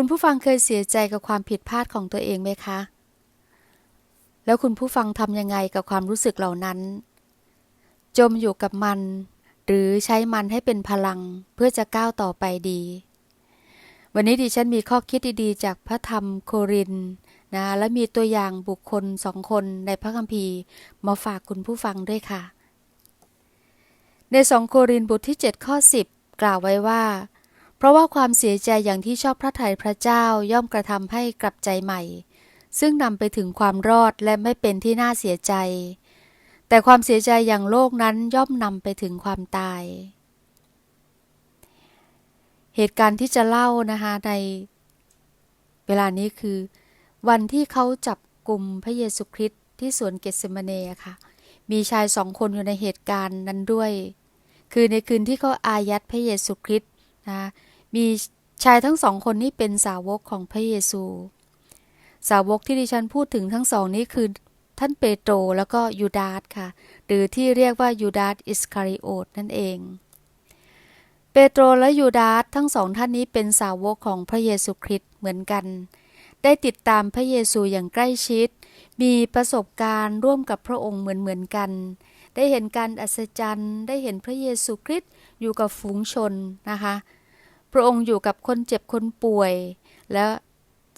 คุณผู้ฟังเคยเสียใจกับความผิดพลาดของตัวเองไหมคะ แล้วคุณผู้ฟังทำยังไงกับความรู้สึกเหล่านั้น จมอยู่กับมัน หรือใช้มันให้เป็นพลังเพื่อจะก้าวต่อไปดี วันนี้ดิฉันมีข้อคิดดีๆ จากพระธรรมโครินนะและมีตัวอย่างบุคคลสองคนในพระคัมภีร์มาฝากคุณผู้ฟังด้วยค่ะ ในสองโครินบทที่ 7 ข้อ 10 กล่าวไว้ว่า เพราะว่าความเสียใจอย่างที่ชอบพระทัยพระเจ้าย่อมกระทำให้กลับใจใหม่ ซึ่งนำไปถึงความรอดและไม่เป็นที่น่าเสียใจ แต่ความเสียใจอย่างโลกนั้นย่อมนำไปถึงความตาย เหตุการณ์ที่จะเล่านะคะในเวลานี้คือ วันที่เขาจับกลุ่มพระเยซูคริสต์ที่สวนเกตเซมาเนค่ะ มีชายสองคนอยู่ในเหตุการณ์นั้นด้วย คือในคืนที่เขาอายัดพระเยซูคริสต์นะ มีชายทั้งสองคนนี้เป็นสาวกของพระเยซู สาวกที่ดิฉันพูดถึงทั้งสองนี้คือท่านเปโตรแล้วก็ยูดาสค่ะ หรือที่เรียกว่ายูดาสอิสคาริโอตนั่นเอง เปโตรและยูดาสทั้งสองท่านนี้เป็นสาวกของพระเยซูคริสต์เหมือนกัน ได้ติดตามพระเยซูอย่างใกล้ชิด มีประสบการณ์ร่วมกับพระองค์เหมือนเหมือนกัน ได้เห็นการอัศจรรย์ ได้เห็นพระเยซูคริสต์อยู่กับฝูงชนนะคะ พระองค์อยู่กับคนเจ็บคนป่วย และ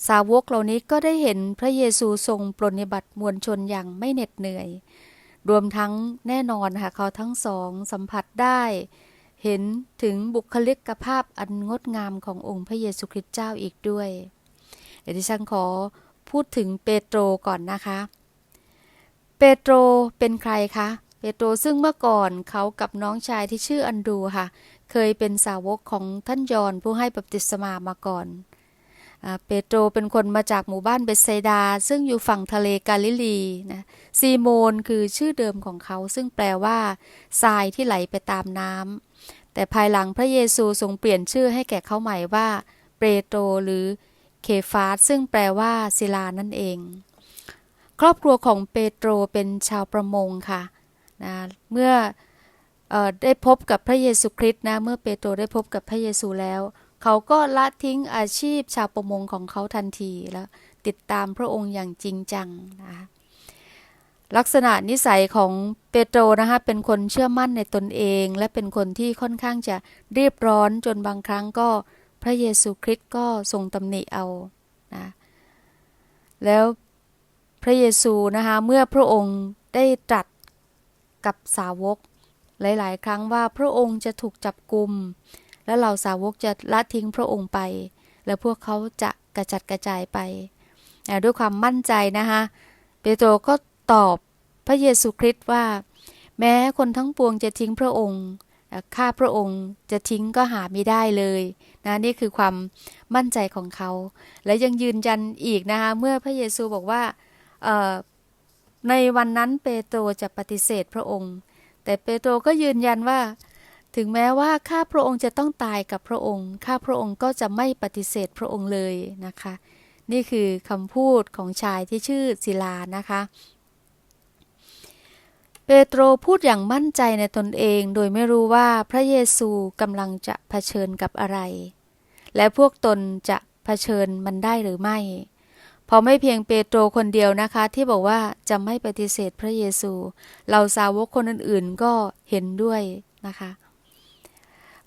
สาวกเหล่านี้ก็ได้เห็นพระเยซูทรงปรนนิบัติมวลชนอย่างไม่เหน็ดเหนื่อย รวมทั้งแน่นอนค่ะเขาทั้งสองสัมผัสได้ เห็นถึงบุคลิกภาพอันงดงามขององค์พระเยซูคริสต์เจ้าอีกด้วยเดี๋ยวดิฉันขอพูดถึงเปโตรก่อนนะคะ เปโตรเป็นใครคะ เปโตรซึ่งเมื่อก่อนเขากับน้องชายที่ชื่ออันดูค่ะ เคยเป็นสาวกของท่านยอนผู้ให้บัพติศมามาก่อนเปโตรเป็นคนมาจากหมู่บ้านเบสไซดา ซึ่งอยู่ฝั่งทะเลกาลิลีนะซีโมนคือชื่อเดิมของเขา ซึ่งแปลว่าทรายที่ไหลไปตามน้ำแต่ภายหลังพระเยซูทรงเปลี่ยนชื่อให้แก่เขาใหม่ว่าเปโตรหรือเคฟาสซึ่งแปลว่าศิลานั่นเอง ครอบครัวของเปโตรเป็นชาวประมงค่ะนะเมื่ออ ได้พบกับพระเยซูคริสต์นะเมื่อเปโตรได้พบกับพระเยซูแล้ว เขาก็ละทิ้งอาชีพชาวประมงของเขาทันทีแล้วติดตามพระองค์อย่างจริงจังนะคะลักษณะนิสัยของเปโตรนะคะเป็นคนเชื่อมั่นในตนเอง และเป็นคนที่ค่อนข้างจะรีบร้อนจนบางครั้งก็พระเยซูคริสต์ก็ทรงตำหนิเอานะแล้วพระเยซูนะคะเมื่อพระองค์ได้ตรัสกับสาวก หลาย ๆ ครั้งว่าพระองค์จะถูกจับกลุมแล้วเหล่าสาวกจะละทิ้งพระองค์ไป แล้วพวกเขาจะกระจัดกระจายไป ด้วยความมั่นใจนะคะเปโตรก็ตอบพระเยซูคริสต์ว่า แม้คนทั้งปวงจะทิ้งพระองค์ข้าพระองค์จะทิ้งก็หาไม่ได้เลยนะนี่คือความมั่นใจของเขา และยังยืนยันอีกนะคะเมื่อพระเยซูบอกว่าในวันนั้นเปโตรจะปฏิเสธพระองค์ แต่เปโตรก็ยืนยันว่า ถึงแม้ว่าข้าพระองค์จะต้องตายกับพระองค์ ข้าพระองค์ก็จะไม่ปฏิเสธพระองค์เลยนะคะ นี่คือคำพูดของชายที่ชื่อศิลานะคะ เปโตรพูดอย่างมั่นใจในตนเอง โดยไม่รู้ว่าพระเยซูกำลังจะเผชิญกับอะไร และพวกตนจะเผชิญมันได้หรือไม่ พอไม่เพียงเปโตรคนเดียวนะคะ ที่บอกว่าจะไม่ปฏิเสธพระเยซู เราสาวกคนอื่นๆก็เห็นด้วยนะคะ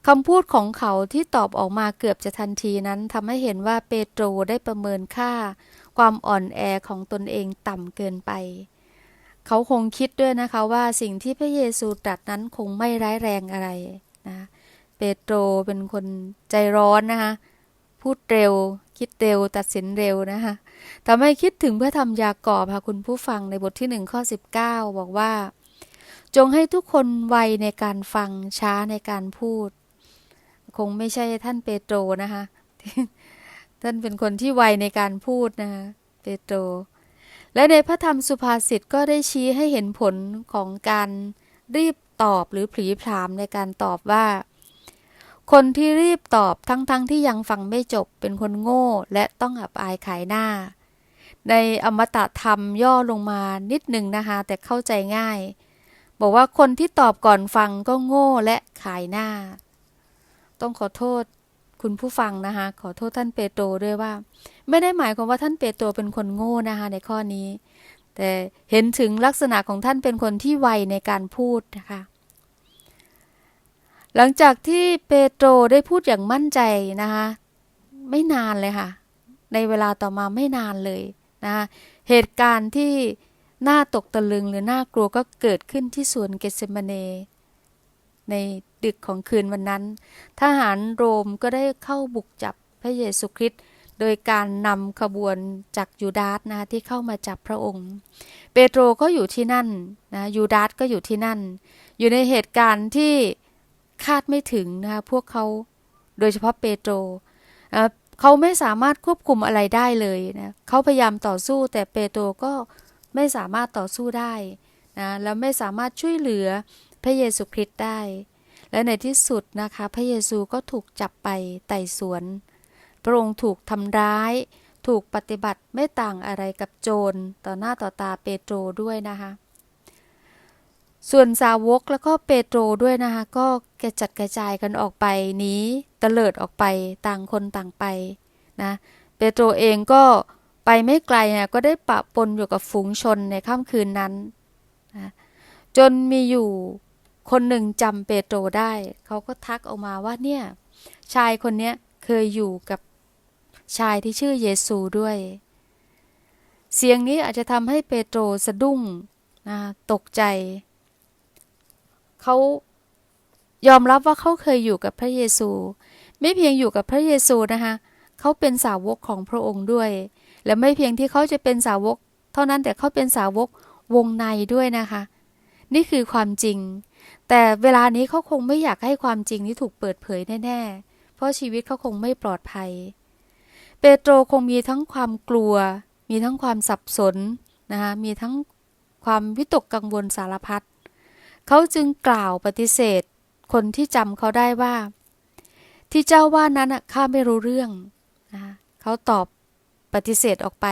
คำพูดของเขาที่ตอบออกมาเกือบจะทันทีนั้นทำให้เห็นว่าเปโตรได้ประเมินค่า ความอ่อนแอของตนเองต่ำเกินไป เขาคงคิดด้วยนะคะว่าสิ่งที่พระเยซูตรัสนั้นคงไม่ร้ายแรงอะไรนะเปโตรเป็นคนใจร้อนนะคะพูดเร็ว คิดเร็วตัดสินเร็วนะคะ ทำให้คิดถึงเพื่อทำยากอบค่ะคุณผู้ฟังในบทที่หนึ่งข้อ 19 บอกว่า จงให้ทุกคนไวในการฟังช้าในการพูด คงไม่ใช่ท่านเปโตรนะคะ ท่านเป็นคนที่ไวในการพูดนะคะเปโตร และในพระธรรมสุภาษิตก็ได้ชี้ให้เห็นผลของการรีบตอบหรือผีพรามในการตอบว่า คนที่รีบตอบทั้งๆทที่ยังฟังไม่จบเป็นคนโง่และต้องอับอายขายหน้า ในอมตะธรรมย่อลงมานิดหนึ่งนะคะ แต่เข้าใจง่าย บอกว่าคนที่ตอบก่อนฟังก็โง่และขายหน้า ต้องขอโทษคุณผู้ฟังนะคะ ขอโทษท่านเปโตรด้วยว่า ไม่ได้หมายความว่าท่านเปโตรเป็นคนโง่นะคะ ในข้อนี้ แต่เห็นถึงลักษณะของท่านเป็นคนที่ไวในการพูดนะคะ หลังจากที่เปโตรได้พูดอย่างมั่นใจนะคะไม่นานเลยค่ะ ในเวลาต่อมาไม่นานเลยนะคะเหตุการณ์ที่น่าตกตะลึงหรือน่ากลัวก็เกิดขึ้นที่สวนเกสเซมเน ในดึกของคืนวันนั้น ทหารโรมก็ได้เข้าบุกจับพระเยซูคริสต์โดยการนำขบวนจากยูดาสนะที่เข้ามาจับพระองค์ เปโตรก็อยู่ที่นั่นนะยูดาสก็อยู่ที่นั่น อยู่ในเหตุการณ์ที่ คาดไม่ถึงนะคะพวกเขาโดยเฉพาะเปโตรเขาไม่สามารถควบคุมอะไรได้เลยนะเขาพยายามต่อสู้แต่เปโตรก็ไม่สามารถต่อสู้ได้นะแล้วไม่สามารถช่วยเหลือพระเยซูคริสต์ได้ และในที่สุดนะคะพระเยซูก็ถูกจับไปไต่สวน พระองค์ถูกทำร้าย ถูกปฏิบัติไม่ต่างอะไรกับโจรต่อหน้าต่อตาเปโตรด้วยนะคะ ส่วนสาวกแล้วก็เปโตรด้วยนะคะก็ กระจัดกระจายกันออกไปหนีเตลิดออกไปต่างคนต่างไปนะเปโตรเองก็ไปไม่ไกลนะก็ได้ปะปนอยู่กับฝูงชนในค่ำคืนนั้นนะจนมีอยู่คนหนึ่งจำเปโตรได้ เขาก็ทักออกมาว่าเนี่ย ชายคนนี้เคยอยู่กับชายที่ชื่อเยซูด้วย เสียงนี้อาจจะทำให้เปโตรสะดุ้งนะตกใจ เขา ยอมรับว่าเขาเคยอยู่กับพระเยซู ไม่เพียงอยู่กับพระเยซูนะคะเขาเป็นสาวกของพระองค์ด้วย และไม่เพียงที่เขาจะเป็นสาวก เท่านั้นแต่เขาเป็นสาวกวงในด้วยนะคะ นี่คือความจริง แต่เวลานี้เขาคงไม่อยากให้ความจริงนี้ถูกเปิดเผยแน่ๆ เพราะชีวิตเขาคงไม่ปลอดภัย เปโตรคงมีทั้งความกลัว มีทั้งความสับสนนะคะมีทั้งความวิตกกังวลสารพัดเขาจึงกล่าวปฏิเสธ คนที่จำเขาได้ว่า ที่เจ้าว่านั้นข้าไม่รู้เรื่องนะเขาตอบปฏิเสธออกไป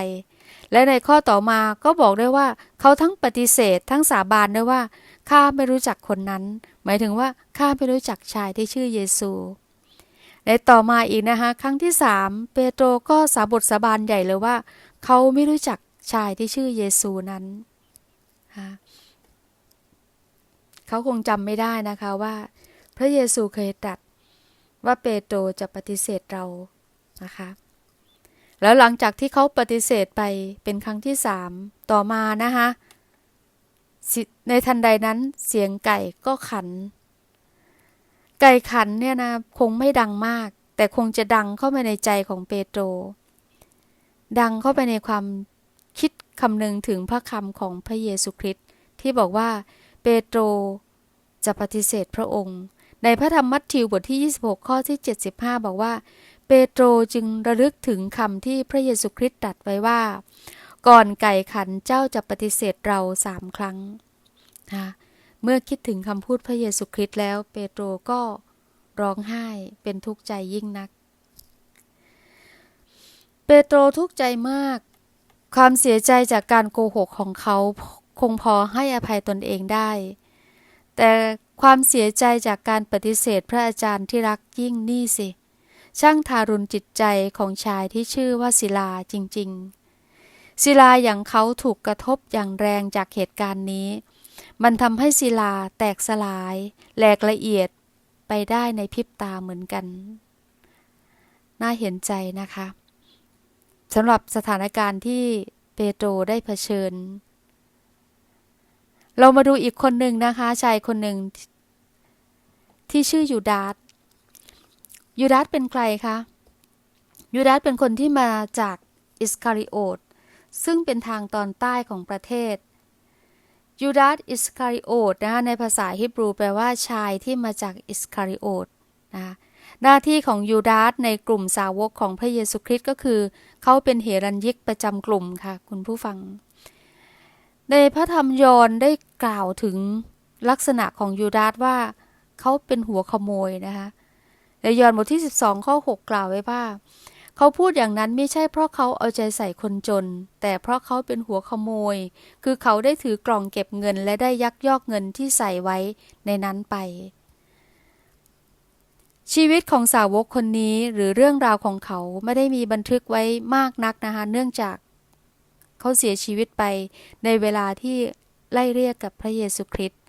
และในข้อต่อมาก็บอกได้ว่า เขาทั้งปฏิเสธทั้งสาบานด้วยว่าข้าไม่รู้จักคนนั้น หมายถึงว่าข้าไม่รู้จักชายที่ชื่อเยซู ในต่อมาอีกนะคะครั้งที่สามเปโตรก็สาบทสาบานใหญ่เลยว่า เขาไม่รู้จักชายที่ชื่อเยซูนั้น เขาคงจำไม่ได้นะคะว่า ระเยซูเคยตรัสว่าเปโตรจะปฏิเสธเรานะคะ แล้วหลังจากที่เขาปฏิเสธไปเป็นครั้งที่สามต่อมานะคะในทันใดนั้นเสียงไก่ก็ขัน ไก่ขันเนี่ยนะคงไม่ดังมาก แต่คงจะดังเข้าไปในใจของเปโตร ดังเข้าไปในความคิดคำนึงถึงพระคำของพระเยซูคริสต์ที่บอกว่าเปโตรจะปฏิเสธพระองค์ ในพระธรรมมัทธิวบทที่ 26 ข้อที่ 75 บอกว่า เปโตรจึงระลึกถึงคำที่พระเยซูคริสต์ตรัสไว้ว่า ก่อนไก่ขันเจ้าจะปฏิเสธเราสามครั้งนะเมื่อคิดถึงคำพูดพระเยซูคริสต์แล้ว เปโตรก็ร้องไห้เป็นทุกข์ใจยิ่งนัก เปโตรทุกข์ใจมาก ความเสียใจจากการโกหกของเขาคงพอให้อภัยตนเองได้ แต่ ความเสียใจจากการปฏิเสธพระอาจารย์ที่รักยิ่งนี่สิ ช่างทารุณจิตใจของชายที่ชื่อว่าศิลาจริง ๆ ศิลาอย่างเขาถูกกระทบอย่างแรงจากเหตุการณ์นี้ มันทำให้ศิลาแตกสลาย แหลกละเอียดไปได้ในพริบตาเหมือนกัน น่าเห็นใจนะคะสำหรับสถานการณ์ที่เปโตรได้เผชิญ เรามาดูอีกคนหนึ่งนะคะชายคนหนึ่งที่ชื่อยูดาสยูดาสเป็นใครคะยูดาสเป็นคนที่มาจากอิสคาริโอตซึ่งเป็นทางตอนใต้ของประเทศยูดาสอิสคาริโอตนะคะในภาษาฮิบรูแปลว่าชายที่มาจากอิสคาริโอตนะหน้าที่ของยูดาสในกลุ่มสาวกของพระเยซูคริสต์ก็คือ เขาเป็นเฮรัญยิกประจำกลุ่มค่ะ คุณผู้ฟัง ในพระธรรมยอห์นได้กล่าวถึงลักษณะของยูดาสว่าเขาเป็นหัวขโมยนะคะในยอห์นบทที่ 12 ข้อ 6 กล่าวไว้ว่า เขาพูดอย่างนั้นไม่ใช่เพราะเขาเอาใจใส่คนจน แต่เพราะเขาเป็นหัวขโมย คือเขาได้ถือกล่องเก็บเงินและได้ยักยอกเงินที่ใส่ไว้ในนั้นไป ชีวิตของสาวกคนนี้หรือเรื่องราวของเขาไม่ได้มีบันทึกไว้มากนักนะคะ เนื่องจาก เขาเสียชีวิตไปในเวลาที่ไล่เรียกกับพระเยซูคริสต์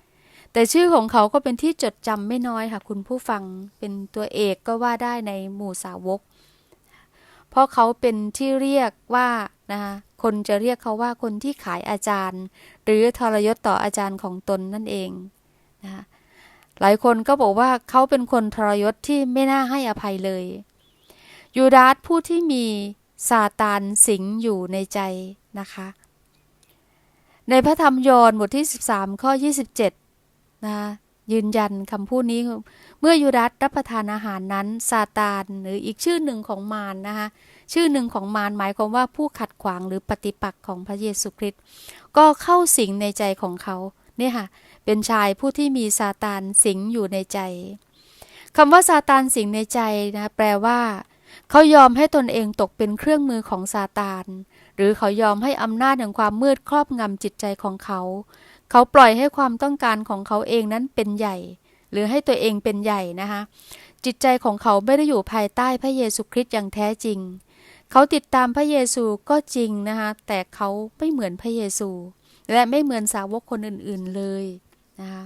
แต่ชื่อของเขาก็เป็นที่จดจำไม่น้อยค่ะ คุณผู้ฟังเป็นตัวเอกก็ว่าได้ในหมู่สาวก เพราะเขาเป็นที่เรียกว่านะคะคนจะเรียกเขาว่าคนที่ขายอาจารย์ หรือทรยศต่ออาจารย์ของตนนั่นเองนะคะหลายคนก็บอกว่าเขาเป็นคนทรยศที่ไม่น่าให้อภัยเลย ยูดาสผู้ที่มี ซาตานสิงอยู่ในใจนะคะ ในพระธรรมยอห์นบทที่ 13 ข้อ 27 นะคะยืนยันคำพูดนี้ เมื่อยูดาสรับประทานอาหารนั้นซาตานหรืออีกชื่อหนึ่งของมารนนะคะชื่อหนึ่งของมารหมายความว่าผู้ขัดขวางหรือปฏิปักษ์ของพระเยซูคริสต์ก็เข้าสิงในใจของเขาเนี่ยค่ะเป็นชายผู้ที่มีซาตานสิงอยู่ในใจคำว่าซาตานสิงในใจนะแปลว่า เขายอมให้ตนเองตกเป็นเครื่องมือของซาตาน หรือเขายอมให้อำนาจแห่งความมืดครอบงำจิตใจของเขา เขาปล่อยให้ความต้องการของเขาเองนั้นเป็นใหญ่ หรือให้ตัวเองเป็นใหญ่นะคะ จิตใจของเขาไม่ได้อยู่ภายใต้พระเยซูคริสต์อย่างแท้จริง เขาติดตามพระเยซูก็จริงนะคะ แต่เขาไม่เหมือนพระเยซู และไม่เหมือนสาวกคนอื่นๆเลยนะคะ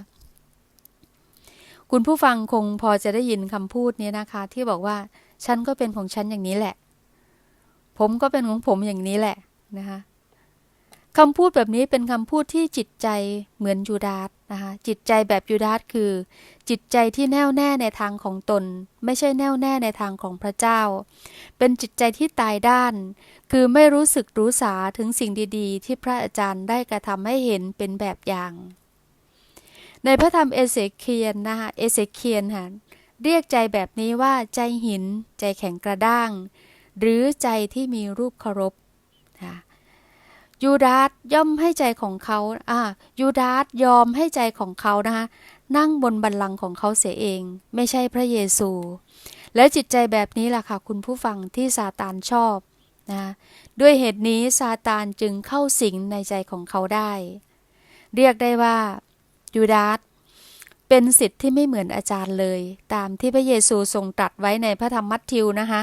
คุณผู้ฟังคงพอจะได้ยินคำพูดนี้นะคะ ที่บอกว่า ฉันก็เป็นของฉันอย่างนี้แหละ ผมก็เป็นของผมอย่างนี้แหละนะคะคำพูดแบบนี้เป็นคำพูดที่จิตใจเหมือนยูดาสนะคะจิตใจแบบยูดาสคือ จิตใจที่แน่วแน่ในทางของตน ไม่ใช่แน่วแน่ในทางของพระเจ้า เป็นจิตใจที่ตายด้าน คือไม่รู้สึกรู้สาถึงสิ่งดีๆ ที่พระอาจารย์ได้กระทำให้เห็นเป็นแบบอย่าง ในพระธรรมเอเสเคียนนะคะเอเสเคียนค่ะ เรียกใจแบบนี้ว่าใจหิน ใจแข็งกระด้าง หรือใจที่มีรูปเคารพนะยูดาสย่อมให้ใจของเขาอ่ายูดาสยอมให้ใจของเขานะคะนั่งบนบัลลังก์ของเขาเสียเอง ไม่ใช่พระเยซู และจิตใจแบบนี้แหละค่ะคุณผู้ฟังที่ซาตานชอบนะด้วยเหตุนี้ซาตานจึงเข้าสิงในใจของเขาได้ เรียกได้ว่ายูดาส เป็นสิทธิ์ที่ไม่เหมือนอาจารย์เลย ตามที่พระเยซูทรงตรัสไว้ในพระธรรมมัทธิวนะคะ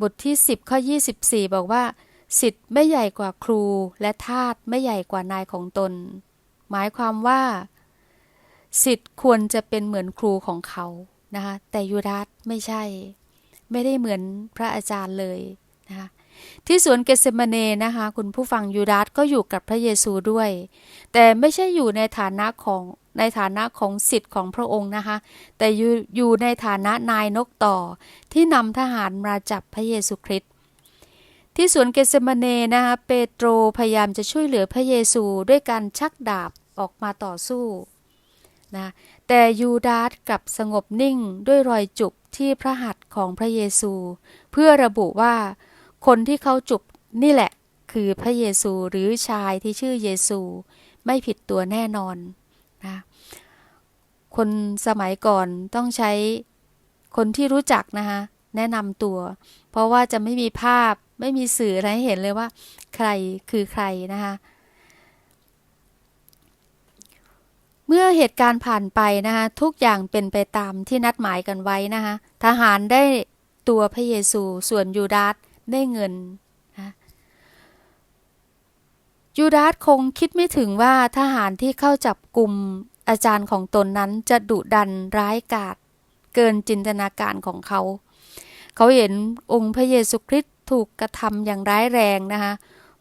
บทที่ 10 ข้อ 24 บอกว่า สิทธิ์ไม่ใหญ่กว่าครูและทาสไม่ใหญ่กว่านายของตน หมายความว่า สิทธิ์ควรจะเป็นเหมือนครูของเขานะคะแต่ยูดาสไม่ใช่ ไม่ได้เหมือนพระอาจารย์เลยนะคะ ที่สวนเกสเมเนนะคะ คุณผู้ฟังยูดาสก็อยู่กับพระเยซูด้วย แต่ไม่ใช่อยู่ในฐานะของในฐานะของสิทธิ์ของพระองค์นะคะ แต่อยู่อยู่ในฐานะนายนกต่อที่นำทหารมาจับพระเยซูคริสต์ที่สวนเกสเมเนนะคะเปโตรพยายามจะช่วยเหลือพระเยซูด้วยการชักดาบออกมาต่อสู้นะแต่ยูดาสกลับสงบนิ่งด้วยรอยจุบที่พระหัตถ์ของพระเยซู เพื่อระบุว่า คนที่เขาจุบนี่แหละ คือพระเยซูหรือชายที่ชื่อเยซู ไม่ผิดตัวแน่นอนนะคนสมัยก่อนต้องใช้คนที่รู้จักนะคะแนะนำตัว เพราะว่าจะไม่มีภาพไม่มีสื่ออะไรให้เห็นเลยว่า ใครคือใครนะคะเมื่อเหตุการณ์ผ่านไปนะคะทุกอย่างเป็นไปตามที่นัดหมายกันไว้นะคะทหารได้ตัวพระเยซูส่วนยูดาส ได้เงินนะยูดาสคงคิดไม่ถึงว่าทหารที่เข้าจับกลุ่มอาจารย์ของตนนั้นจะดุดันร้ายกาจเกินจินตนาการของเขา เขาเห็นองค์พระเยซูคริสต์ถูกกระทำอย่างร้ายแรงนะคะ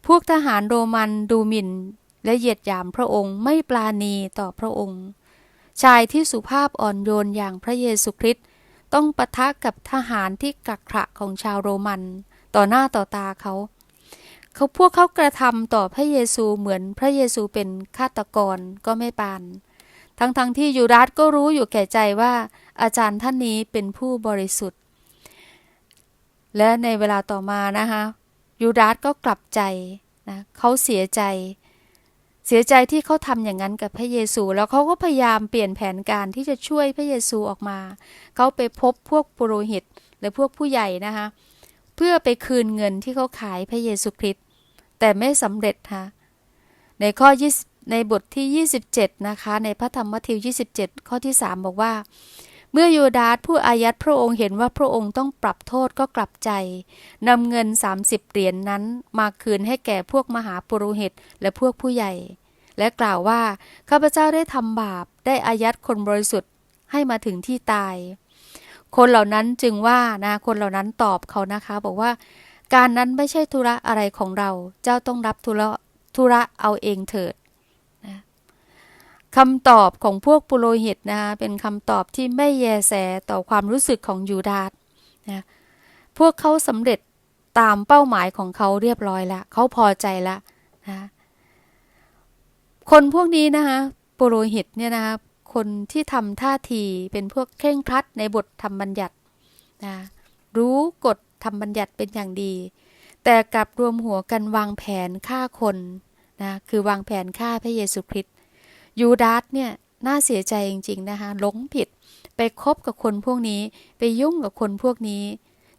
พวกทหารโรมันดูหมิ่นและเหยียดหยามพระองค์ไม่ปลาณีต่อพระองค์ ชายที่สุภาพอ่อนโยนอย่างพระเยซูคริสต์ต้องปะทะกับทหารที่กักขระของชาวโรมัน ต่อหน้าต่อตาเขา เขาพวกเขากระทำต่อพระเยซูเหมือนพระเยซูเป็นฆาตกรก็ไม่ปาน ทั้งๆทที่ยูดาสก็รู้อยู่แก่ใจว่า อาจารย์ท่านนี้เป็นผู้บริสุทธิ์ และในเวลาต่อมานะคะยูดาสก็กลับใจนะเขาเสียใจ เสียใจที่เขาทำอย่างนั้นกับพระเยซู แล้วเขาก็พยายามเปลี่ยนแผนการที่จะช่วยพระเยซูออกมา เขาไปพบพวกปุโรหิตหรือพวกผู้ใหญ่นะคะเพื่อไปคืนเงินที่เขาขายพระเยซูคริสต์แต่ไม่สำเร็จค่ะในข้อ20ในบทที่ 27 นะคะ ในพระธรรมมัทธิว 27 ข้อที่ 3 บอกว่า เมื่อโยดาสผู้อายัดพระองค์เห็นว่าพระองค์ต้องปรับโทษก็กลับใจนำเงิน 30 เหรียญนนั้นมาคืนให้แก่พวกมหาปุโรหิตและพวกผู้ใหญ่ และกล่าวว่าข้าพเจ้าได้ทำบาปได้อายัดคนบริสุทธิ์ให้มาถึงที่ตาย คนเหล่านั้นจึงว่านะคนเหล่านั้นตอบเขานะคะ บอกว่า การนั้นไม่ใช่ธุระอะไรของเรา เจ้าต้องรับธุระธุระเอาเองเถิดนะคำตอบของพวกปุโรหิตนะคะเป็นคำตอบที่ไม่แยแสต่อความรู้สึกของยูดาสนะพวกเขาสำเร็จตามเป้าหมายของเขาเรียบร้อยแล้วเขาพอใจแล้วนะคนพวกนี้นะคะปุโรหิตเนี่ยนะคะ คนที่ทำท่าทีเป็นพวกเคร่งครัดในบทธรรมบัญญัตินะรู้กฎธรรมบัญญัติเป็นอย่างดี แต่กลับรวมหัวกันวางแผนฆ่าคนนะคือวางแผนฆ่าพระเยซูคริสต์ยูดาสเนี่ยน่าเสียใจจริงๆนะคะหลงผิดไปคบกับคนพวกนี้ไปยุ่งกับคนพวกนี้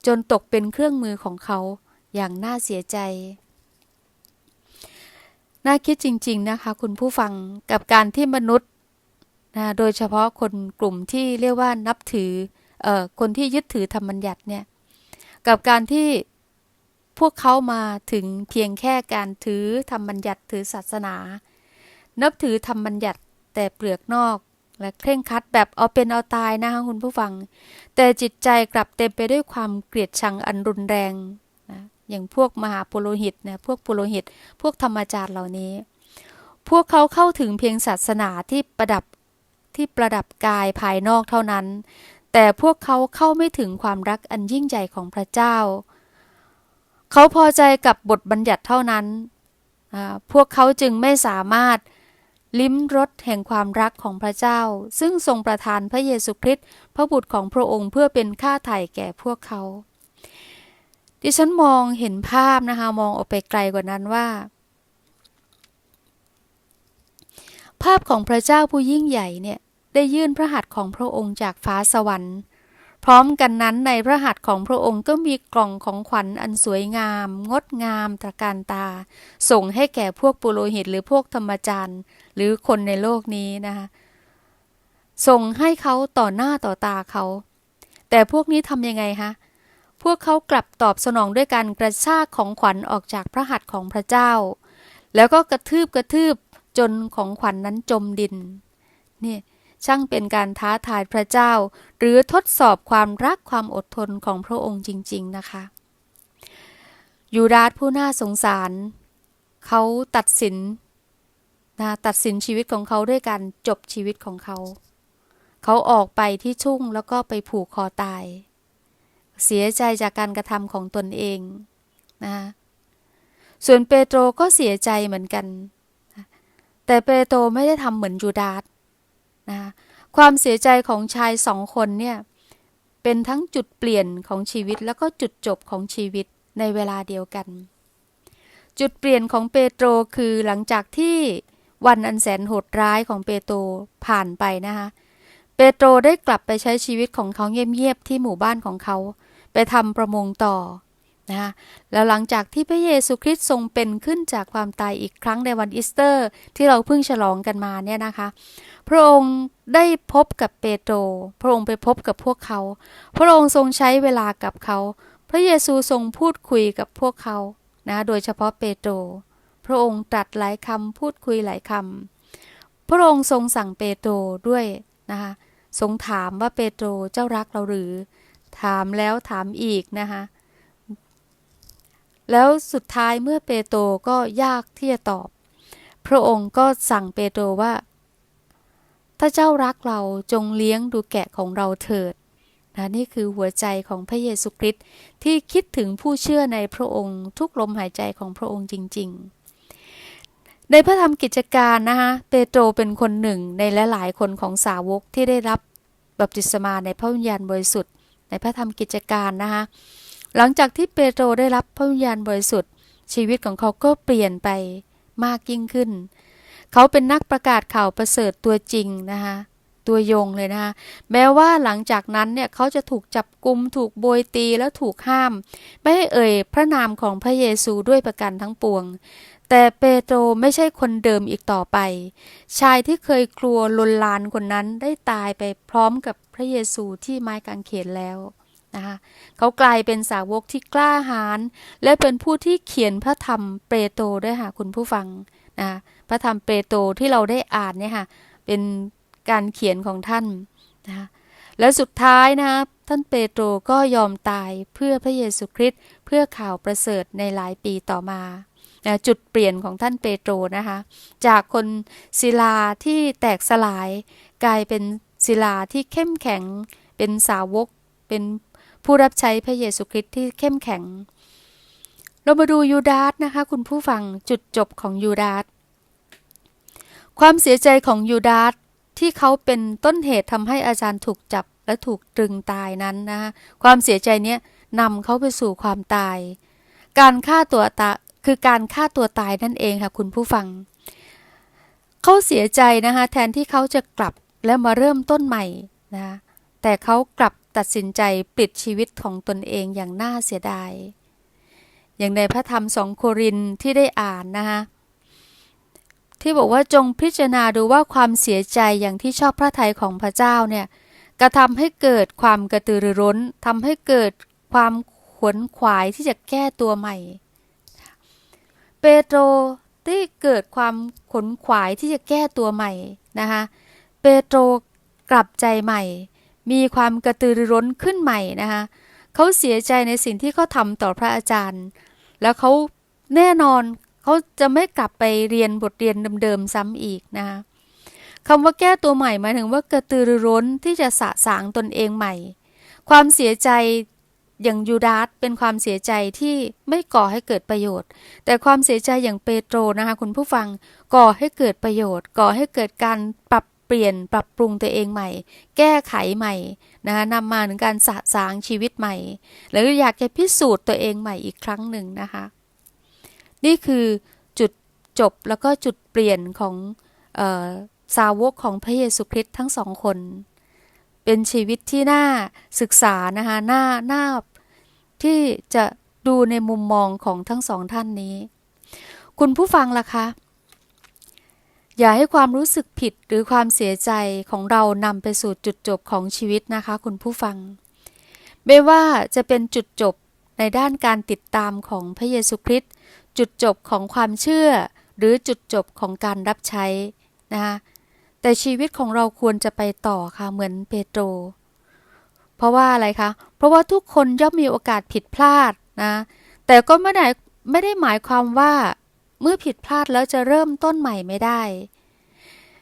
จนตกเป็นเครื่องมือของเขาอย่างน่าเสียใจ น่าคิดจริง ๆนะคะ คุณผู้ฟังกับการที่มนุษย์ นะโดยเฉพาะคนกลุ่มที่เรียกว่านับถือออคนที่ยึดถือธรรมบัญญัติเนี่ยกับการที่พวกเขามาถึงเพียงแค่การถือธรรมบัญญัติถือศาสนา นับถือธรรมบัญญัติแต่เปลือกนอกและเคร่งคัดแบบเอาเป็นเอาตายนะคะคุณผู้ฟัง แต่จิตใจกลับเต็มไปด้วยความเกลียดชังอันรุนแรงนะอย่างพวกมหาปุโรหิตนะพวกปุโรหิต พวกธรรมจารย์เหล่านี้ พวกเขาเข้าถึงเพียงศาสนาที่ประดับ ที่ประดับกายภายนอกเท่านั้น แต่พวกเขาเข้าไม่ถึงความรักอันยิ่งใหญ่ของพระเจ้า เขาพอใจกับบทบัญญัติเท่านั้น พวกเขาจึงไม่สามารถลิ้มรสแห่งความรักของพระเจ้า ซึ่งทรงประทานพระเยซูคริสต์พระบุตรของพระองค์เพื่อเป็นค่าไถ่แก่พวกเขา ดิฉันมองเห็นภาพนะคะ มองออกไปไกลกว่านั้นว่า ภาพของพระเจ้าผู้ยิ่งใหญ่เนี่ย ได้ยื่นพระหัตถ์ของพระองค์จากฟ้าสวรรค์ พร้อมกันนั้นในพระหัตถ์ของพระองค์ก็มีกล่องของขวัญอันสวยงาม งดงามตระการตา ส่งให้แก่พวกปุโรหิตหรือพวกธรรมจารย์ หรือคนในโลกนี้นะคะส่งให้เขาต่อหน้าต่อตาเขา แต่พวกนี้ทำยังไงคะพวกเขากลับตอบสนองด้วยการกระชากของขวัญออกจากพระหัตถ์ของพระเจ้า แล้วก็กระทืบกระทืบจนของขวัญนนั้นจมดิน นี่ ช่างเป็นการท้าทายพระเจ้า หรือทดสอบความรักความอดทนของพระองค์จริง ๆ นะคะ ยูดาสผู้น่าสงสาร เขาตัดสินนะตัดสินชีวิตของเขาด้วยการจบชีวิตของเขา เขาออกไปที่ทุ่งแล้วก็ไปผูกคอตาย เสียใจจากการกระทำของตนเองนะส่วนเปโตรก็เสียใจเหมือนกัน แต่เปโตรไม่ได้ทำเหมือนยูดาส นะความเสียใจของชายสองคนเนี่ยเป็นทั้งจุดเปลี่ยนของชีวิตแล้วก็จุดจบของชีวิตในเวลาเดียวกัน จุดเปลี่ยนของเปโตรคือหลังจากที่วันอันแสนโหดร้ายของเปโตรผ่านไปนะคะเปโตรได้กลับไปใช้ชีวิตของเขาเงียบๆที่หมู่บ้านของเขา ไปทำประมงต่อ นะแล้วหลังจากที่พระเยซูคริสต์ทรงเป็นขึ้นจากความตายอีกครั้งในวันอีสเตอร์ ที่เราเพิ่งฉลองกันมาเนี่ยนะคะ พระองค์ได้พบกับเปโตร พระองค์ไปพบกับพวกเขา พระองค์ทรงใช้เวลากับเขา พระเยซูทรงพูดคุยกับพวกเขานะโดยเฉพาะเปโตร พระองค์ตรัสหลายคำพูดคุยหลายคำพระองค์ทรงสั่งเปโตรด้วยนะคะทรงถามว่าเปโตรเจ้ารักเราหรือ ถามแล้วถามอีกนะคะ แล้วสุดท้ายเมื่อเปโตรก็ยากที่จะตอบ พระองค์ก็สั่งเปโตรว่า ถ้าเจ้ารักเราจงเลี้ยงดูแกะของเราเถิดนะนี่คือหัวใจของพระเยซูคริสต์ที่คิดถึงผู้เชื่อในพระองค์ ทุกลมหายใจของพระองค์จริง ๆ ในพระธรรมกิจการนะคะเปโตรเป็นคนหนึ่งในหลายๆคนของสาวกที่ได้รับบัพติศมาในพระวิญญาณบริสุทธิ์ในพระธรรมกิจการนะคะ หลังจากที่เปโตรได้รับพระวิญญาณบริสุทธิ์ ชีวิตของเขาก็เปลี่ยนไปมากยิ่งขึ้น เขาเป็นนักประกาศข่าวประเสริฐตัวจริงนะคะตัวยงเลยนะคะแม้ว่าหลังจากนั้นเนี่ยเขาจะถูกจับกุมถูกโบยตีแล้วถูกห้าม ไม่ให้เอ่ยพระนามของพระเยซูด้วยประการทั้งปวง แต่เปโตรไม่ใช่คนเดิมอีกต่อไป ชายที่เคยกลัวลนลานคนนั้นได้ตายไปพร้อมกับพระเยซูที่ไม้กางเขนแล้ว นะคะเขากลายเป็นสาวกที่กล้าหาญและเป็นผู้ที่เขียนพระธรรมเปโตรด้วยค่ะคุณผู้ฟังนะพระธรรมเปโตรที่เราได้อ่านเนี่ยค่ะเป็นการเขียนของท่านนะคะและสุดท้ายนะท่านเปโตรก็ยอมตายเพื่อพระเยซูคริสต์เพื่อข่าวประเสริฐในหลายปีต่อมาจุดเปลี่ยนของท่านเปโตรนะคะ จากคนศิลาที่แตกสลาย กลายเป็นศิลาที่เข้มแข็ง เป็นสาวก เป็น ผู้รับใช้พระเยซูคริสต์ที่เข้มแข็ง เรามาดูยูดาสนะคะ คุณผู้ฟังจุดจบของยูดาสความเสียใจของยูดาสที่เขาเป็นต้นเหตุทำให้อาจารย์ถูกจับและถูกตรึงตายนั้นนะคะความเสียใจเนี้ยนำเขาไปสู่ความตาย การฆ่าตัวตาคือการฆ่าตัวตายนั่นเองค่ะคุณผู้ฟัง เขาเสียใจนะคะแทนที่เขาจะกลับและมาเริ่มต้นใหม่นะแต่เขากลับ ตัดสินใจปิดชีวิตของตนเองอย่างน่าเสียดาย อย่างในพระธรรมสองโครินที่ได้อ่านนะคะที่บอกว่าจงพิจารณาดูว่าความเสียใจอย่างที่ชอบพระทัยของพระเจ้าเนี่ยกระทำให้เกิดความกระตือรือร้นทำให้เกิดความขวนขวายที่จะแก้ตัวใหม่ เปโตรที่เกิดความขนขวายที่จะแก้ตัวใหม่นะคะเปโตรกลับใจใหม่ มีความกระตือรือร้นขึ้นใหม่นะคะเขาเสียใจในสิ่งที่เขาทำต่อพระอาจารย์ แล้วเขาแน่นอนเขาจะไม่กลับไปเรียนบทเรียนเดิมๆซ้ำอีกนะคะคำว่าแก้ตัวใหม่หมายถึงว่ากระตือรือร้นที่จะสะสางตนเองใหม่ ความเสียใจอย่างยูดาสเป็นความเสียใจที่ไม่ก่อให้เกิดประโยชน์ แต่ความเสียใจอย่างเปโตรนะคะคุณผู้ฟังก่อให้เกิดประโยชน์ ก่อให้เกิดการปรับ เปลี่ยนปรับปรุงตัวเองใหม่ แก้ไขใหม่นะคะนำมาถึงการสะสางชีวิตใหม่ หรืออยากจะพิสูจน์ตัวเองใหม่อีกครั้งหนึ่งนะคะ นี่คือจุดจบแล้วก็จุดเปลี่ยนของออสาวกของพระเยซูคริสต์ทั้งสองคน เป็นชีวิตที่น่าศึกษานะคะน่าน่าที่จะดูในมุมมองของทั้งสองท่านนี้ คุณผู้ฟังล่ะคะ อย่าให้ความรู้สึกผิดหรือความเสียใจของเรานำไปสู่จุดจบของชีวิตนะคะคุณผู้ฟัง ไม่ว่าจะเป็นจุดจบในด้านการติดตามของพระเยซูคริสต์จุดจบของความเชื่อ หรือจุดจบของการรับใช้นะคะแต่ชีวิตของเราควรจะไปต่อค่ะเหมือนเปโตร เพราะว่าอะไรคะ เพราะว่าทุกคนย่อมมีโอกาสผิดพลาดนะ แต่ก็ไม่ได้ไม่ได้หมายความว่า เมื่อผิดพลาดแล้วจะเริ่มต้นใหม่ไม่ได้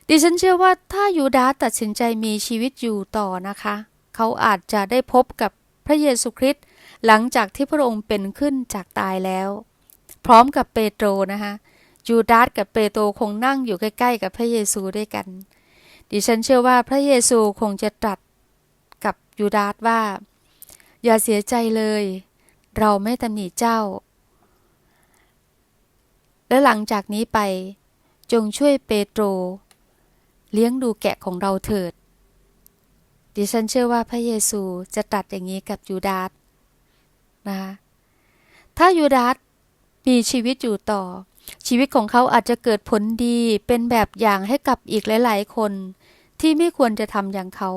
ดิฉันเชื่อว่าถ้ายูดาสตัดสินใจมีชีวิตอยู่ต่อนะคะ เขาอาจจะได้พบกับพระเยซูคริสต์หลังจากที่พระองค์เป็นขึ้นจากตายแล้ว พร้อมกับเปโตรนะคะยูดาสกับเปโตรคงนั่งอยู่ใกล้ ๆ กับพระเยซูด้วยกัน ดิฉันเชื่อว่าพระเยซูคงจะตรัสกับยูดาสว่า อย่าเสียใจเลย เราไม่ตำหนิเจ้า และหลังจากนี้ไป จงช่วยเปโตร เลี้ยงดูแกะของเราเถิด ดิฉันเชื่อว่าพระเยซูจะตรัสอย่างนี้กับยูดาสนะคะถ้ายูดาสมีชีวิตอยู่ต่อ ชีวิตของเขาอาจจะเกิดผลดีเป็นแบบอย่างให้กับอีกหลาย ๆ คนที่ไม่ควรจะทำอย่างเขา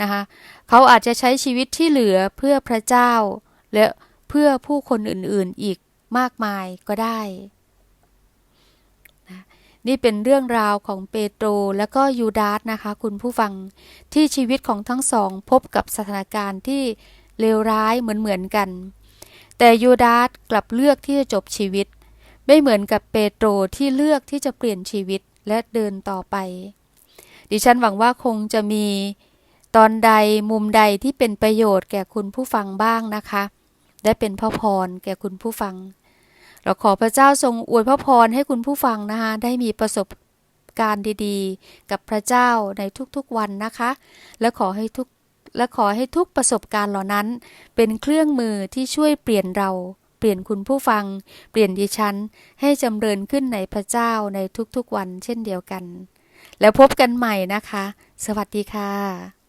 นะคะเขาอาจจะใช้ชีวิตที่เหลือเพื่อพระเจ้า และเพื่อผู้คนอื่นๆอีกมากมายก็ได้ นี่เป็นเรื่องราวของเปโตรและก็ยูดาสนะคะ คุณผู้ฟังที่ชีวิตของทั้งสองพบกับสถานการณ์ที่เลวร้ายเหมือนๆกัน แต่ยูดาสกลับเลือกที่จะจบชีวิต ไม่เหมือนกับเปโตรที่เลือกที่จะเปลี่ยนชีวิตและเดินต่อไป ดิฉันหวังว่าคงจะมีตอนใดมุมใดที่เป็นประโยชน์แก่คุณผู้ฟังบ้างนะคะ และเป็นพระพรแก่คุณผู้ฟัง เราขอพระเจ้าทรงอวยพระพรให้คุณผู้ฟังนะคะได้มีประสบการณ์ดีๆ กับพระเจ้าในทุกๆวันนะคะ และขอให้ทุกและขอให้ทุกประสบการณ์เหล่านั้น เป็นเครื่องมือที่ช่วยเปลี่ยนเรา เปลี่ยนคุณผู้ฟัง เปลี่ยนดิฉัน ให้จำเริญขึ้นในพระเจ้าในทุกๆวันเช่นเดียวกัน แล้วพบกันใหม่นะคะ สวัสดีค่ะ